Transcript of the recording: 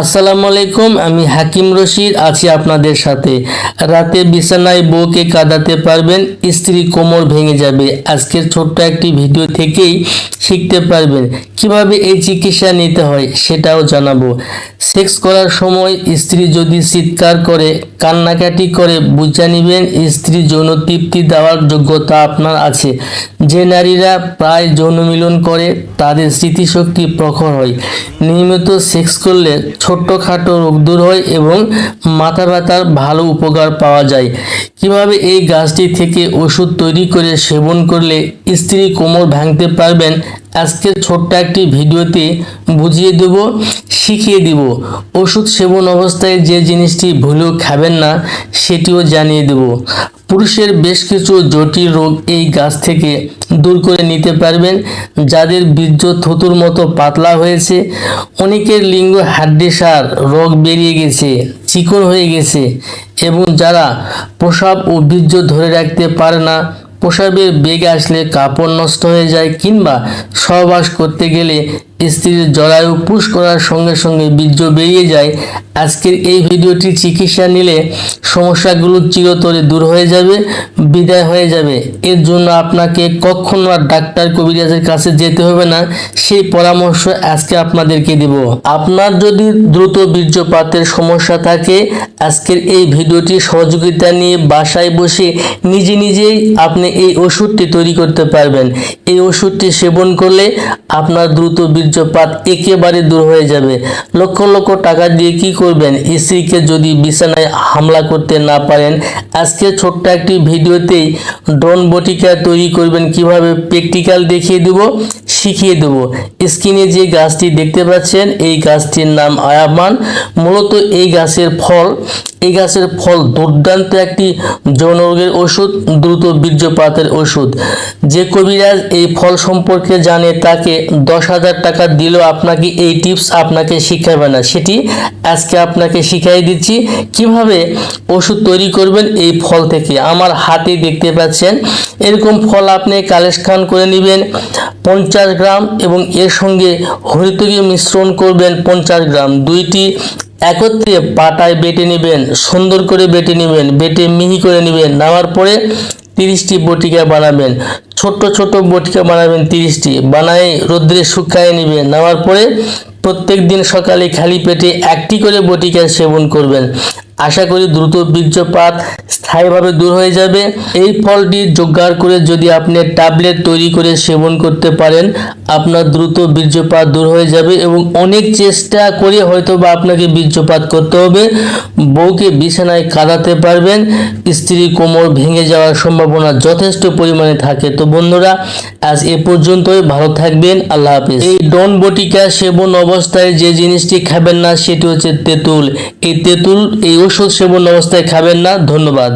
আসসালামু আলাইকুম, আমি হাকিম রশিদ, আছি আপনাদের সাথে। রাতে বিছানায় বউকে কাঁদাতে পারবেন, স্ত্রী কোমর ভেঙে যাবে। আজকের ছোট্ট একটি ভিডিও থেকেই শিখতে পারবেন কীভাবে এই চিকিৎসা নিতে হয় সেটাও জানাব। সেক্স করার সময় স্ত্রী যদি চিৎকার করে, কান্নাকাটি করে, বুঝা নিবেন স্ত্রী যৌন তৃপ্তি দেওয়ার যোগ্যতা আপনার আছে। যে নারীরা প্রায় যৌন মিলন করে, তাদের স্মৃতিশক্তি প্রখর হয়। নিয়মিত সেক্স করলে ছোট্টখাটো রোগ দূর হয় এবং মাথা ব্যথার ভালো উপকার পাওয়া যায়। কীভাবে এই গাছটি থেকে ওষুধ তৈরি করে সেবন করলে স্ত্রী কোমর ভাঙতে পারবেন, আজকের ছোট্ট একটি ভিডিওতে বুঝিয়ে দেব, শিখিয়ে দিব। ওষুধ সেবন অবস্থায় যে জিনিসটি ভুলেও খাবেন না, সেটিও জানিয়ে দেব। পুরুষের বেশ কিছু জটিল রোগ এই গাছ থেকে দূর করে নিতে পারবেন, যাদের বীর্য থুতুর মতো পাতলা হয়েছে। অনেকের লিঙ্গ হাড্ডিসার রোগ বেরিয়ে গেছে, চিকন হয়ে গেছে, এবং যারা প্রসাব ও বীর্য ধরে রাখতে পারে না, প্রসাবের বেগ আসলে কাপড় নষ্ট হয়ে যায় কিংবা সহবাস করতে গেলে স্ত্রীর জরায়ু পুশ করার সঙ্গে সঙ্গে বীর্য বেরিয়ে যায়। আজকের এই ভিডিওটি চিকিৎসা নিলে সমস্যাগুলো চিরতরে দূর হয়ে যাবে, বিদায় হয়ে যাবে। এর জন্য আপনাকে কখনো আর ডাক্তার কবিরাজের কাছে যেতে হবে না। সেই পরামর্শ আজকে আপনাদেরকে দেব। আপনার যদি দ্রুত বীর্যপাতের সমস্যা থাকে, আজকের এই ভিডিওটি সহযোগিতা নিয়ে বাসায় বসে নিজে নিজেই আপনি এই ওষুধটি তৈরি করতে পারবেন। এই ওষুধটি সেবন করলে আপনার দ্রুত বীর্যপাত একেবারে দূর হয়ে যাবে। লক্ষ লক্ষ টাকা দিয়ে কি করবেন? স্ত্রীকে যদি বিছানায় হামলা করতে না পারেন, আজকে ছোট্ট একটি ভিডিওতেই ড্রোন বটিকা তৈরি করবেন কীভাবে? প্র্যাকটিক্যাল দেখিয়ে দেব, শিখিয়ে দেব। স্ক্রিনে যে গাছটি দেখতে পাচ্ছেন, এই গাছটির নাম আয়ামান মূলত এই গাছের ফল এই গাছের ফল দুর্দান্ত একটি যৌন রোগের ওষুধ, দ্রুত বীর্যপাতের ওষুধ। যে কবিরাজ এই ফল সম্পর্কে জানে তাকে দশ হাজার টাকা দিলেও আপনাকে এই টিপস আপনাকে শিখাবে না। সেটি আজকে আপনাকে শিখাই দিচ্ছি, কীভাবে ওষুধ তৈরি করবেন এই ফল থেকে। আমার হাতে দেখতে পাচ্ছেন, এরকম ফল আপনি কালেকশন করে নেবেন, পঞ্চাশ গ্রাম এবং এর সঙ্গে হরিতকি মিশ্রণ করবেন পঞ্চাশ গ্রাম। দুইটি একত্রে পাটায় বেটে নেবেন, সুন্দর করে বেটে নেবেন, বেটে মিহি করে নেবেন নেওয়ার পরে তিরিশটি বটিকা বানাবেন, ছোট্ট ছোট বটিকা বানাবেন তিরিশটি, বানায় রোদ্রে শুকায় নেবেন নেওয়ার পরে প্রত্যেক দিন সকালে খালি পেটে একটি করে বটিকা সেবন করবেন। আশা করি দ্রুত বীর্যপাত স্থায়ীভাবে দূর হয়ে যাবে। এই ফলটি জোগাড় করে যদি আপনি ট্যাবলেট তৈরি করে সেবন করতে পারেন, আপনার দ্রুত বীর্যপাত দূর হয়ে যাবে এবং অনেক চেষ্টা করে হয়তো বা আপনাকে বীর্যপাত করতে হবে। বউকে বিছানায় কাঁদাতে পারবেন স্ত্রী কোমর ভেঙে যাওয়ার সম্ভাবনা যথেষ্ট পরিমাণে থাকে। তো বন্ধুরা, আজ এ পর্যন্তই। ভালো থাকবেন, আল্লাহ হাফিজ। এই ডন বটিকা সেবন অবস্থায় যে জিনিসটি খাবেন না, সেটি হচ্ছে তেঁতুল। এই তেঁতুল, এই ওষুধ সেবন অবস্থায় খাবেন না। ধন্যবাদ।